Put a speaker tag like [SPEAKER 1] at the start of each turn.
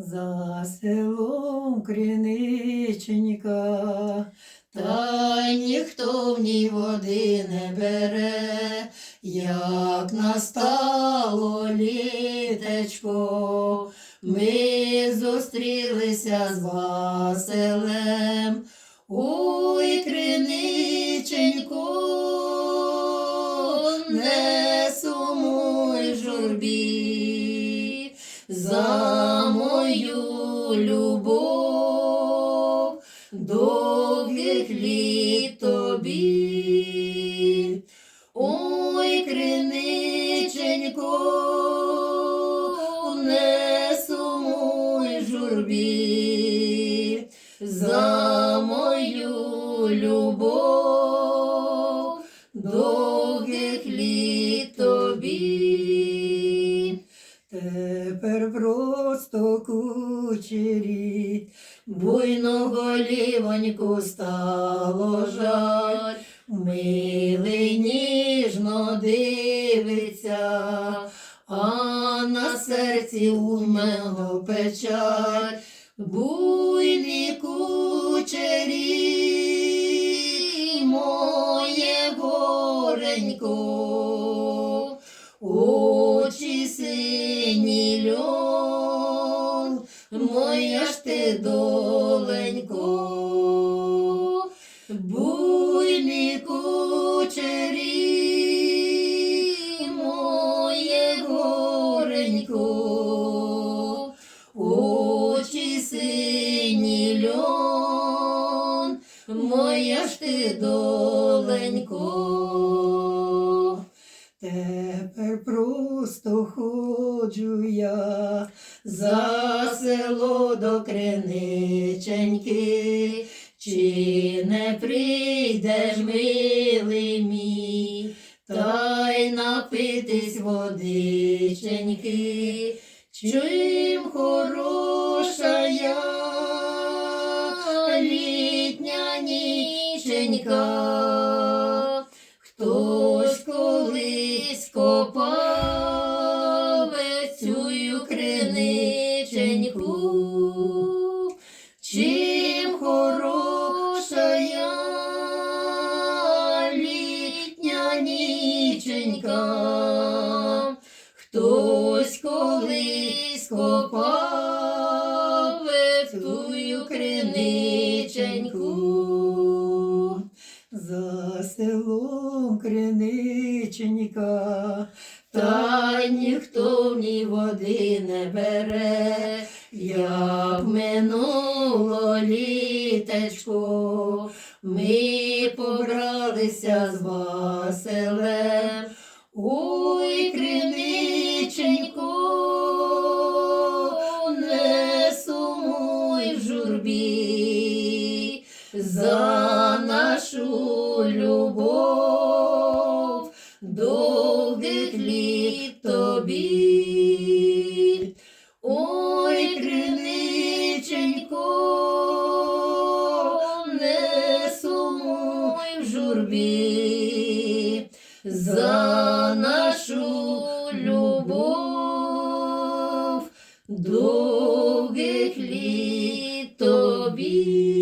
[SPEAKER 1] За селом криниченька, та ніхто в ній води не бере, як настало літечко, ми зустрілися з Василем. Ой, криниченько, не сумуй журбі за любов, довгих літ тобі. Ой, криниченько, не сумуй журбі за мою любов, довгих літ тобі. Тепер просто кучері, буйного лівоньку стало жаль, милий ніжно дивиться, а на серці у мене печаль, буйні кучері, моє горенько, очі сині льон, моя ж ти доленько, буйні кучері, моє горенько, очі сині льон, моя ж ти доленько. Тепер просто ходжу я за село до криниченьки, чи не прийдеш, милий мій, та й напитись водиченьки, чим хороша я? Літня ніченька. Чим хороша я літня ніченька, хтось колись копав тую криниченьку. За селом криниченька, та ніхто в ній води не бере, як минуло літечко, ми побралися з Василем. Ой, криниченько, не сумуй в журбі за нашу любов, довгих літ тобі. тобі за нашу любов, довгих літ тобі.